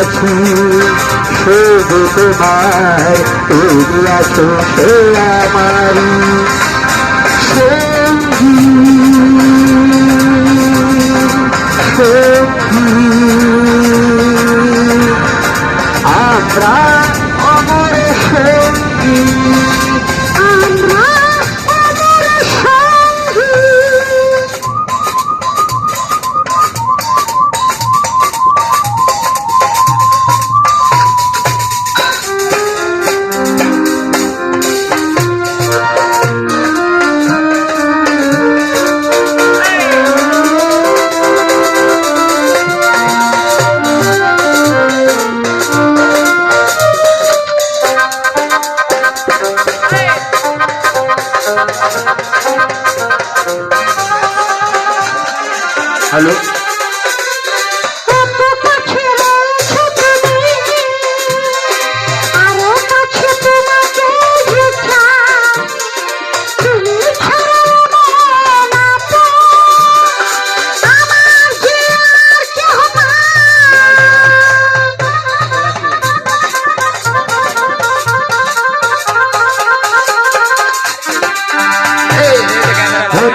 আছি শুধু তোমার তুমি আছো সে আমার সঙ্গী সঙ্গী। Hello.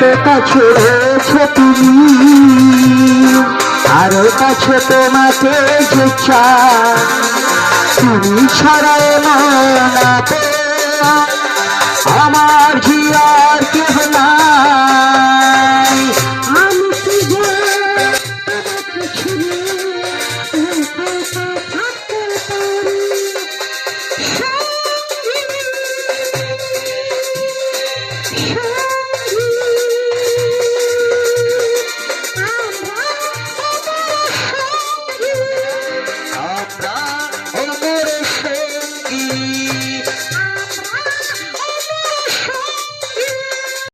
কাছে কাছে তুমি। আর কাছে তোমাকে যে তুমি ছাড়ায় না আমার জিয়ার কেহ নাই।